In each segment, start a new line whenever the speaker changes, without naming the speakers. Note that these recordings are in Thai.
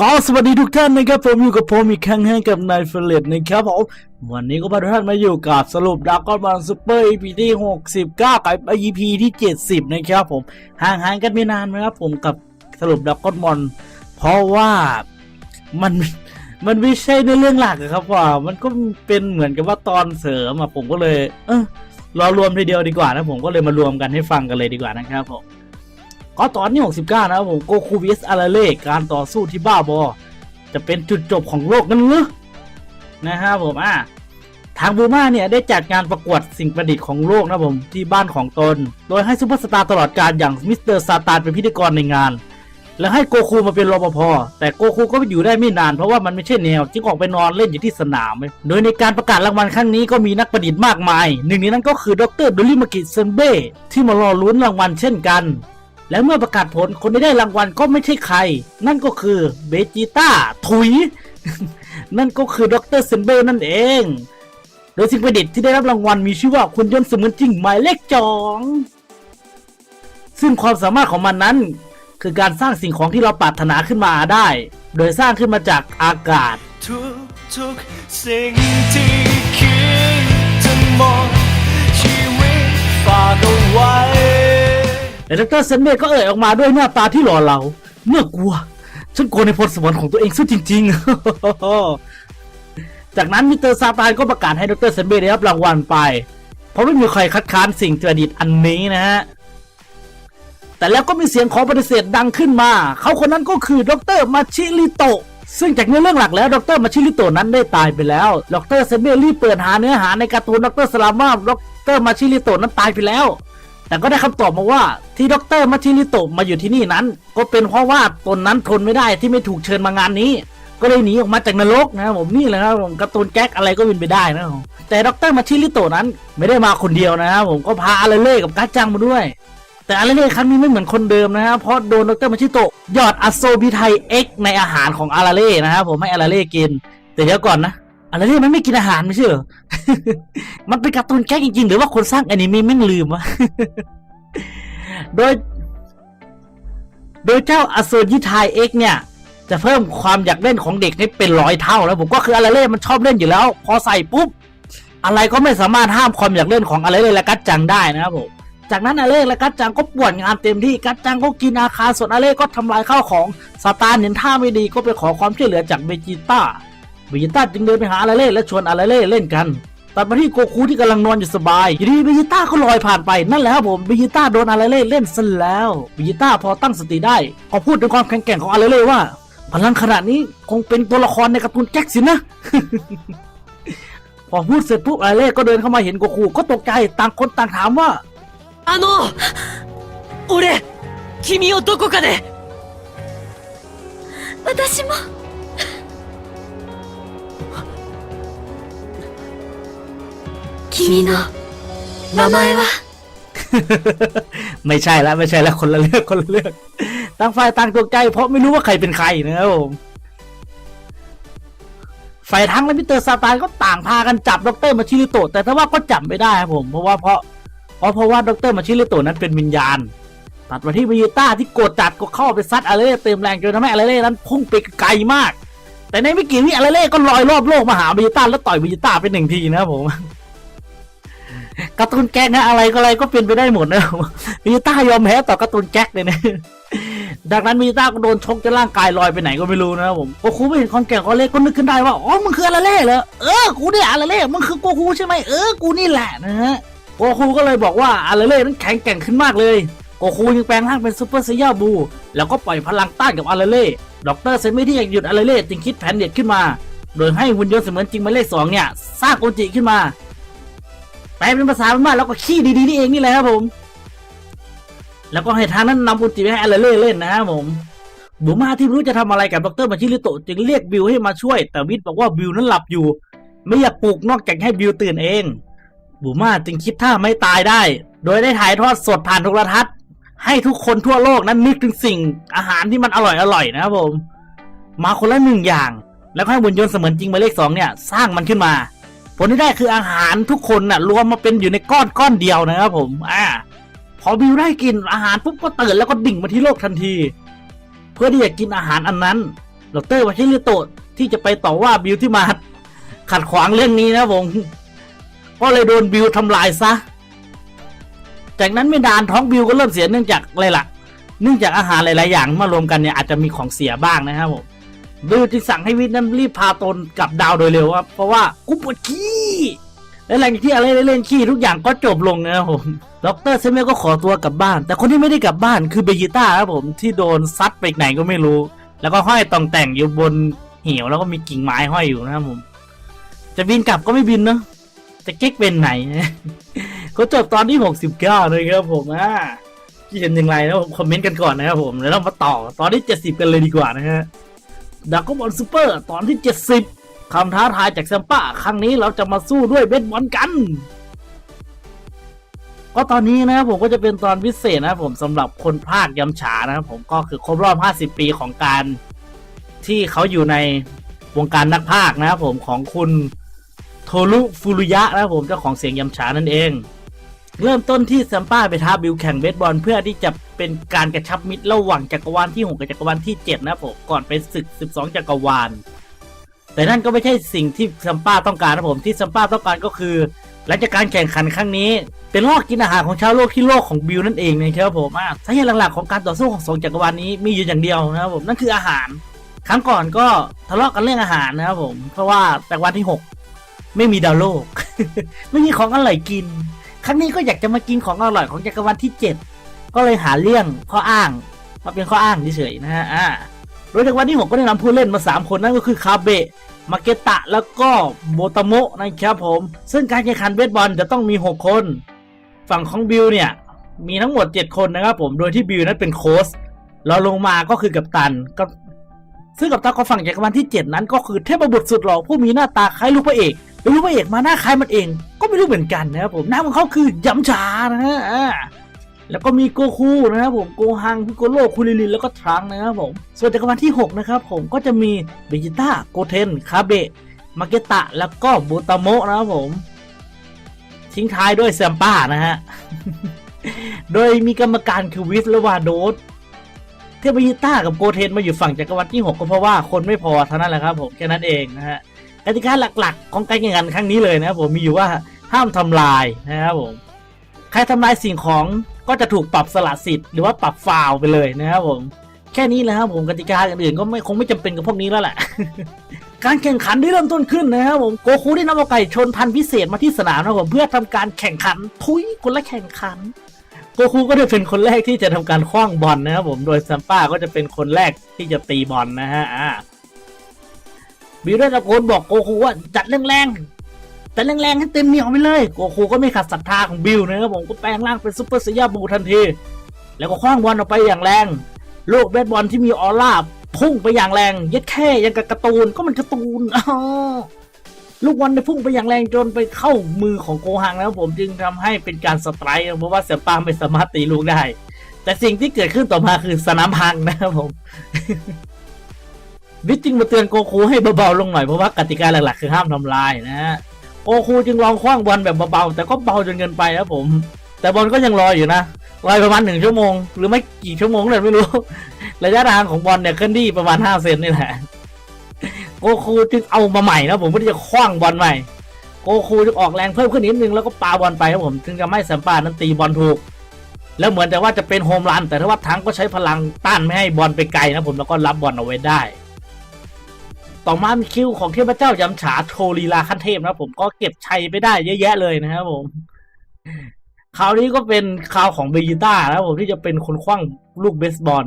ก็สวัสดีทุกท่านนะครับผมอยู่กับผมอีกครั้งให้กับนายเฟลเลตนะครับผมวันนี้ก็พาทุกท่านมาอยู่กับสรุปดากอนบอลซูเปอร์ EP ที่ 69 กับ EP ที่ 70 นะครับผมห่างหายกันไม่นานนะครับผมกับสรุปดากอนบอลเพราะว่ามันมันไม่ใช่ในเรื่องหลักอะครับว่ามันก็เป็นเหมือนกับว่าตอนเสริมอะผมก็เลย เออรอรวมทีเดียวดีกว่านะผมก็เลยมารวมกันให้ฟังกันเลยดีกว่านะครับผม ก็ตอนที่69 นะครับผมโกคูวิสอาราเล่การต่อสู้ที่บ้าบอ จะเป็นจุดจบของโลกนั้นหรือนะครับผมอะทางบูมาเนี่ยได้จัดงานประกวดสิ่งประดิษฐ์ของโลกนะผมที่บ้านของตน โดยให้ซูเปอร์สตาร์ตลอดการอย่างมิสเตอร์ซาตานเป็นพิธีกรในงาน และให้โกคูมาเป็นรปภแต่โกคูก็อยู่ได้ไม่นานเพราะว่ามันไม่ใช่แนวจึงออกไปนอนเล่นอยู่ที่สนาม โดยในการประกาศรางวัลครั้งนี้ก็มีนักประดิษฐ์มากมาย หนึ่งในนั้นก็คือดรดลิมากิเซนเบ้ที่มารอลุ้นรางวัลเช่นกัน และเมื่อประกาศผลคนที่ได้รางวัลก็ไม่ใช่ใคร นั่นก็คือเบจิต้าถุย นั่นก็คือดรเซนเบลนั่นเอง โดยสิ่งประดิษฐ์ที่ได้รับรางวัลมีชื่อว่าคุณยนต์เสมือนจริงหมายเลขจองซึ่งความสามารถของมันนั้น คือการสร้างสิ่งของที่เราปรารถนาขึ้นมาได้ โดยสร้างขึ้นมาจากอากาศ
ทุกทุกๆสิ่งที่คิดจะมองชีวิตฝากเอาไว้
แต่ดรเซนเบก็เอ่ยออกมาด้วยหน้าตาที่หล่อเหลาเมื่อกลัว ฉันกลัวในพรสวรรค์ของตัวเองซะจริง ๆ จากนั้นมิสเตอร์ซาตานก็ประกาศให้ดรเซนเบได้รับรางวัลไป เพราะไม่มีใครคัดค้านสิ่งประดิษฐ์อันนี้นะฮะแต่แล้วก็มีเสียงขอปฏิเสธดังขึ้นมา เขาคนนั้นก็คือดรมาชิริโตะ ซึ่งจากเนื้อเรื่องหลักแล้ว ดรมาชิริโตะนั้นได้ตายไปแล้ว ดรเซนเบรีบเปิดหาเนื้อหาในการ์ตูนดรสลามาดรมาชิริโตะนั้นตายไปแล้ว แต่ก็ได้คำตอบมาว่าที่ดรมาชิริโตะมาอยู่ที่นี่นั้น ก็เป็นเพราะว่าตนนั้นทนไม่ได้ที่ไม่ถูกเชิญมางานนี้ ก็เลยหนีออกมาจากนรกนะครับผมนี่แหละครับผมการ์ตูนแก๊กอะไรก็เป็นไปได้นะครับแต่ดรมาชิริโตะนั้นไม่ได้มาคนเดียวนะครับผมก็พาอาราเล่กับกัจจังมาด้วย แต่อาราเล่ครั้งนี้ไม่เหมือนคนเดิมนะครับเพราะโดนดรมาชิโตะหยอดอโซบิไทเอ็กในอาหารของอาราเล่นะครับผมให้อาราเล่กินแต่เดี๋ยวก่อนนะ อาราเล่มันไม่กินอาหารไม่ใช่เหรอ มันเป็นการ์ตูนแก๊กจริงๆ หรือว่าคนสร้างอนิเมะแม่งลืมวะ โดย โดยเจ้าอโซยิไทเอ็กเนี่ย จะเพิ่มความอยากเล่นของเด็กให้เป็นร้อยเท่าแล้วผมก็คืออารเล่มันชอบเล่นอยู่แล้ว พอใส่ปุ๊บ อะไรก็ไม่สามารถห้ามความอยากเล่นของอารเล่และกัจจังได้นะครับผมจากนั้นอาเล่และกัจจังก็ป่วนงานเต็มที่กัจจังก็กินอาคารส่วนอาเล่ก็ทำลายข้าวของซาตานเห็นท่าไม่ดีก็ไปขอความช่วยเหลือจากเบจิต้า เบจิต้าจึงเดินไปหาอาราเล่และชวนอาราเล่เล่นกัน ตัดมาที่โกคูที่กำลังนอนอยู่สบาย อยู่ดีเบจิต้าก็ลอยผ่านไป นั่นแหละครับผมเบจิต้าโดนอาราเล่เล่นซะแล้วเบจิต้าพอตั้งสติได้ พอพูดถึงความแข็งแกร่งของอาราเล่ว่า พลังขนาดนี้คงเป็นตัวละครในการ์ตูนแจ็คสินะ พอพูดเสร็จปุ๊บอาราเล่ก็เดินเข้ามาเห็นโกคูก็ตกใจต่างคนต่างถามว่า
あの俺君をどこかで
私も 君の名前は
ไม่ใช่แล้วไม่ใช่แล้วคนละเรื่องคนละเรื่องต่างฝ่ายต่างตกใจเพราะไม่รู้ว่าใครเป็นใครนะครับผมฝ่ายทั้งและมิสเตอร์ซาตานก็ต่างพากันจับดรมาชิริโตะแต่ถ้าว่าก็จับไม่ได้ครับผมเพราะว่าเพราะเพราะเพราะว่าดรมาชิริโตะนั้นเป็นวิญญาณ ตัดมาที่วิยิต้าที่โกรธจัดก็เข้าไปซัดอาราเล่เต็มแรงจนทำให้อาราเล่นั้นพุ่งไปไกลมาก แต่ในไม่กี่วิอาราเล่ก็ลอยรอบโลกมาหาวิยิต้าแล้วต่อยวิยิต้าไปหนึ่งทีนะครับผม การ์ตูนแก๊กนะอะไรก็อะไรก็เป็นไปได้หมดนะมิจิต้ายอมแพ้ต่อการ์ตูนแก๊กเลยนะดังนั้นมิต้าก็โดนชกจนร่างกายลอยไปไหนก็ไม่รู้นะครับผมโกคูไม่เห็นความแก่ของอาเล่ก็นึกขึ้นได้ว่าอ๋อมึงคืออารเล่เหรอเออกูเนี่ยอารเล่มึงคือโกคูใช่ไหมเออกูนี่แหละนะฮะโกคูก็เลยบอกว่าอารเล่นั้นแข็งแกร่งขึ้นมากเลยโกคูยังแปลงร่างเป็นซูเปอร์ไซย่าบู แล้วก็ปล่อยพลังต้านกับอารเล่ด็อกเตอร์เซมิที่อยากหยุดอารเล่จึงคิดแผนเด็ดขึ้นมา โดยให้หุ่นยนต์เสมือนจริงหมายเลขสองเนี่ยสร้างโกจิขึ้นมา ปลเป็นภาษาพม่าแล้วก็ขี้ดีๆนี่เองนี่แหละครับผม แล้วก็ให้ทางนั้นนำอุจิไปให้อาราเล่เล่นนะครับผมบูมาที่รู้จะทำอะไรกับดรมาชิริโตจึงเรียกบิวให้มาช่วย แต่วิทย์บอกว่าบิวนั้นหลับอยู่ ไม่อยากปลุกนอกจากให้บิวตื่นเองบูมาจึงคิดท่าไม่ตายได้ โดยได้ถ่ายทอดสดผ่านโทรทัศน์ ให้ทุกคนทั่วโลกนั้นนึกถึงสิ่งอาหารที่มันอร่อยอร่อยๆนะครับผม มาคนละหนึ่งอย่าง แล้วให้หุ่นยนต์เสมือนจริงหมายเลขสองเนี่ย สร้างมันขึ้นมา ผลที่ได้คืออาหารทุกคนน่ะรวมมาเป็นอยู่ในก้อนก้อนเดียวนะครับผม อ่า พอบิวได้กินอาหารปุ๊บก็ตื่นแล้วก็ดิ่งมาที่โลกทันที เพื่อที่จะกินอาหารอันนั้นดรวาชิริโตะที่จะไปต่อว่าบิวที่มาขัดขวางเรื่องนี้นะผมก็เลยโดนบิวทำลายซะ จากนั้นไม่นานท้องบิวก็เริ่มเสียเนื่องจากอะไรล่ะ เนื่องจากอาหารหลาย ๆ อย่างมารวมกันเนี่ยอาจจะมีของเสียบ้างนะครับผม บิวจึงสั่งให้วิทย์นั้นรีบพาตนกลับดาวโดยเร็วครับ เพราะว่ากูปวดขี้และหลังจากที่อะไรเล่นขี้ทุกอย่างก็จบลงนะครับผมดรเซเมลก็ขอตัวกลับบ้าน แต่คนที่ไม่ได้กลับบ้านคือเบจิต้าครับผมที่โดนซัดไปไหนก็ไม่รู้ แล้วก็ห้อยตองแต่งอยู่บนเหวแล้วก็มีกิ่งไม้ห้อยอยู่นะครับผม จะบินกลับก็ไม่บินเนอะจะเก๊กเป็นไหนก็จบตอนที่ 69เลยครับผมอ่าคิดเห็นอย่างไรนะผมคอมเมนต์กันก่อนนะครับผมแล้วเรามาต่อตอนที่ 70 กันเลยดีกว่านะฮะ ดักก็บอลซูเปอร์ตอนที่ 70 คำท้าทายจากแซมป้า ครั้งนี้เราจะมาสู้ด้วยเบสบอลกัน ก็ตอนนี้นะผมก็จะเป็นตอนพิเศษนะผมสำหรับคนภาคยำฉานะผมก็คือครบรอบ 50 ปีของการที่เขาอยู่ในวงการนักภาคนะครับผมของคุณโทรุฟุรุยะนะครับผมเจ้าของเสียงยำฉานั่นเอง เริ่มต้นที่แซมป้าไปท้าบิวแข่งเบสบอลเพื่อที่จะเป็นการกระชับมิตรระหว่างจักรวาลที่ 6 กับจักรวาลที่ 7 นะผมก่อนไปศึก 12 จักรวาล แต่นั่นก็ไม่ใช่สิ่งที่แซมป้าต้องการนะผมที่แซมป้าต้องการก็คือหลังจากการแข่งขันครั้งนี้ เป็นรอบกินอาหารของชาวโลกที่โลกของบิวนั่นเองนะครับผมสาเหตุหลักๆของการต่อสู้ของสองจักรวาลนี้มีอยู่อย่างเดียวนะครับผมนั่นคืออาหาร ครั้งก่อนก็ทะเลาะกันเรื่องอาหารนะครับผมเพราะว่าจักรวาลที่หกไม่มีดาวโลก ไม่มีของอร่อยกิน ครั้งนี้ก็อยากจะมากินของอร่อยของจักรวาลที่เจ็ดก็เลยหาเรื่องข้ออ้างมาเป็นข้ออ้างเฉยๆนะฮะอ่าโดยจักรวาลที่หกก็ได้นำผู้เล่นมาสามคนนั่นก็คือคาเบะมาเกตะแล้วก็โบตโมะนะครับผม ซึ่งการแข่งขันเบสบอลจะต้องมี 6 คน ฝั่งของบิวเนี่ย มีทั้งหมด 7 คนนะครับผม โดยที่บิวนั้นเป็นโค้ชเราลงมาก็คือกับตันก็ซึ่งกับตันของฝั่งจักรวาลที่ 7 นั้นก็คือเทพบุตรสุดหล่อผู้มีหน้าตาคล้ายลูกพระเอก หรือลูกพระเอกมาหน้าคล้ายมันเอง ก็ไม่รู้เหมือนกันนะครับผมหน้าของเขาคือยำชานะฮะแล้วก็มีโกคูนะครับผมโกฮังพิโกโลคูริลินแล้วก็ทรังนะครับผมส่วนจักรวาลที่ 6 นะครับผมก็จะมีเบจิต้าโกเทนคาเบะมาเกตะแล้วก็บูตาโมะนะครับผมทิ้งท้ายด้วยแซมป้านะฮะ โดยมีกรรมการคือวิฟและวาโดสเทเบจิต้ากับโกเทนมาอยู่ฝั่งจักรวาลที่ 6 ก็เพราะว่าคนไม่พอเท่านั้นแหละครับผม แค่นั้นเองนะฮะ กติกาหลักๆ ของการแข่งขันครั้งนี้เลยนะครับผมมีอยู่ว่าห้ามทำลายนะครับผมใครทำลายสิ่งของก็จะถูกปรับสละสิทธิ์หรือว่าปรับฟาวไปเลยนะครับผมแค่นี้แหละครับผมกติกาอื่นๆก็ไม่คงไม่จำเป็นกับพวกนี้แล้วแหละการแข่งขันได้เริ่มต้นขึ้นนะครับผมโกคูได้นำเอาไก่ชนพันธุ์พิเศษมาที่สนามนะครับผมเพื่อทำการแข่งขันทุยคนละแข่งขันโกคูก็จะเป็นคนแรกที่จะทำการคว้างบอลนะครับผมโดยซัมป้าก็จะเป็นคนแรกที่จะตีบอลนะฮะ อ่าบิวได้ตะโกนบอกโกคูว่าจัดแรงๆแต่แรงๆให้เต็มเหนียวไปเลย โกคูก็ไม่ขัดศรัทธาของบิลนะครับผมก็แปลงร่างเป็นซุปเปอร์สยาบูทันที แล้วก็คว้างบอลออกไปอย่างแรงโลกเบสบอลที่มีออร่าพุ่งไปอย่างแรงย็ดแค่ยังกับการ์ตูนก็มันการ์ตูนลูกบอลได้พุ่งไปอย่างแรงจนไปเข้ามือของโกฮังแล้วผมจึงทำให้เป็นการสไตร์เพราะว่าเสียปาไม่สามารถตีลูกได้ แต่สิ่งที่เกิดขึ้นต่อมาคือสนามพังนะครับผม วิทย์จึงมาเตือนโกคูให้เบาๆลงหน่อยเพราะว่ากติกาหลักๆคือห้ามทำลายนะฮะโอคูจึงลองคว้างบอลแบบเบาๆแต่ก็เบาจนเกินไปครับผม แต่บอลก็ยังลอยอยู่นะลอยประมาณหนึ่งชั่วโมง หรือไม่กี่ชั่วโมงเลยไม่รู้ ระยะทางของบอลเนี่ยเคลื่อนที่ประมาณห้าเซนนี่แหละโกคูจึงเอามาใหม่นะผมเพื่อที่จะคว้างบอลใหม่โกคูจึงออกแรงเพิ่มขึ้นนิดนึงแล้วก็ปาบอลไปครับผมจึงจะไม่แซมปานั้นตีบอลถูก แล้วเหมือนแต่ว่าจะเป็นโฮมรันแต่ถ้าว่าทั้งก็ใช้พลังต้านไม่ให้บอลไปไกลนะผมแล้วก็รับบอลเอาไว้ได้ ต่อมามีคิวของเทพเจ้ายำฉาโทลีลาขั้นเทพนะผมก็เก็บชัยไปได้เยอะแยะเลยนะครับผมคราวนี้ก็เป็นคราวของเบยิต้านะผมที่จะเป็นคนคว้างลูกเบสบอล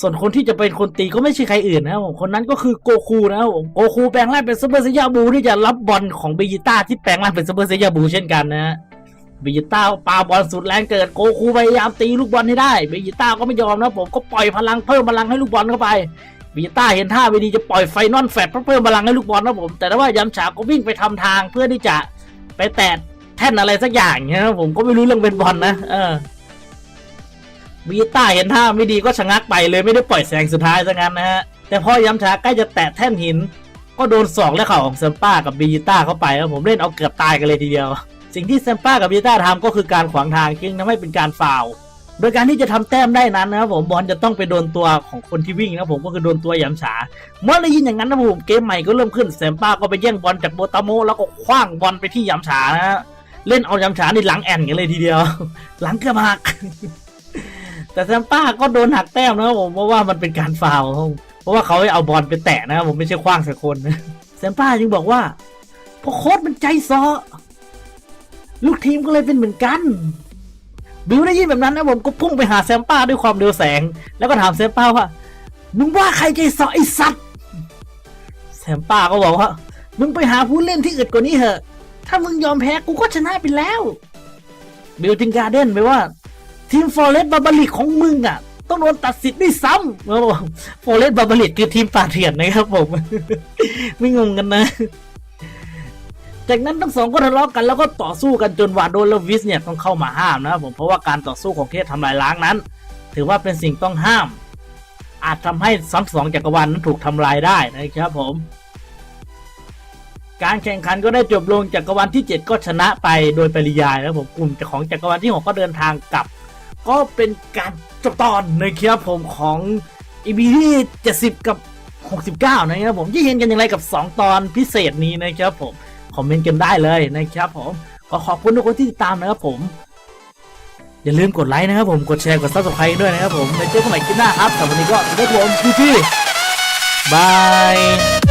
ส่วนคนที่จะเป็นคนตีก็ไม่ใช่ใครอื่นนะครับผมคนนั้นก็คือโกคูนะครับผมโกคูแปลงร่างเป็นซูเปอร์เซียบูที่จะรับบอลของเบยิต้าที่แปลงร่างเป็นซูเปอร์เซียบูเช่นกันนะฮะเบยิต้าปาบอลสุดแรงเกิดโกคูพยายามตีลูกบอลให้ได้เบยิต้าก็ไม่ยอมนะผมก็ปล่อยพลังเพิ่มพลังให้ลูกบอลเข้าไป บีต้าเห็นท่าไม่ดีจะปล่อยไฟนอลแฟดเพื่อเพิ่มพลังให้ลูกบอลนะผม แต่ถ้าว่ายำฉาก็วิ่งไปทำทางเพื่อที่จะไปแตะแท่นอะไรสักอย่างเงี้ยนะผมก็ไม่รู้เรื่องเป็นบอลนะเออบีต้าเห็นท่าไม่ดีก็ชะงักไปเลยไม่ได้ปล่อยแสงสุดท้ายซะงั้นนะฮะแต่พอยำฉาใกล้จะแตะแท่นหิน ก็โดนสองและเข่าของเซมป้ากับบีต้าเข้าไปครับผมเล่นเอาเกือบตายกันเลยทีเดียว สิ่งที่เซมป้ากับบีต้าทำก็คือการขวางทางจึงทำให้เป็นการฟาว โดยการที่จะทำแต้มได้นั้นนะครับผมบอลจะต้องไปโดนตัวของคนที่วิ่งนะครับผมก็คือโดนตัวหยำฉาเมื่อได้ยินอย่างนั้นนะผมเกมใหม่ก็เริ่มขึ้นแซมป้าก็ไปแย่งบอลจากโบตาโม แล้วก็คว้างบอลไปที่หยำฉานะฮะเล่นเอาหยำฉาในหลังแอนกันเลยทีเดียว หลังเกือบหัก แต่แซมป้าก็โดนหักแต้มนะครับผมเพราะว่ามันเป็นการฟาวเพราะว่าเขาเอาบอลไปแตะนะครับผมไม่ใช่คว้างใส่คนแซมป้าจึงบอกว่าพอโค้ชมันใจซอลูกทีมก็เลยเป็นเหมือนกัน บิวได้ยินแบบนั้นนะผมก็พุ่งไปหาแซมป้าด้วยความเร็วแสง แล้วก็ถามแซมป้าว่ามึงว่าใครใจซอไอสัตว์แซมป้าก็บอกว่ามึงไปหาผู้เล่นที่อื่นกว่านี้เถอะ ถ้ามึงยอมแพ้กูก็ชนะไปแล้วบิวจิงการเด้นไปว่า ทีมฟอร์เรสต์บาบาลิกของมึงอะ ต้องโดนตัดสิทธิ์ด้วยซ้ำแล้วบอกฟอร์เรสต์บาบาลิกคือทีมป่าเถื่อนนะครับผม ไม่งงกันนะ จากนั้นทั้งสองก็ทะเลาะกันแล้วก็ต่อสู้กันจนวาโดและวิสเนี่ยต้องเข้ามาห้ามนะครับผมเพราะว่าการต่อสู้ของเคสทำลายล้างนั้น ถือว่าเป็นสิ่งต้องห้าม อาจทำให้ซ้ำสองจักรวาลนั้นถูกทำลายได้นะครับผม การแข่งขันก็ได้จบลงจักรวาลที่ 7 ก็ชนะไปโดยปริยายนะผมกลุ่มของจักรวาลที่ 6 ก็เดินทางกลับ ก็เป็นการจบตอนนะครับผมของอีพีที่70 กับ 69 นะครับผมที่เห็นกันอย่างไรกับ 2 ตอนพิเศษนี้นะครับผม คอมเมนต์กันได้เลยนะครับผมก็ขอบคุณทุกคนที่ติดตามนะครับผม อย่าลืมกดไลค์นะครับผมกดแชร์กดซับสไครต์ด้วยนะครับผมไปเจอกันใหม่คลิปหน้าครับสำหรับวันนี้ก็สวัสดีครับผมพี่พี่บาย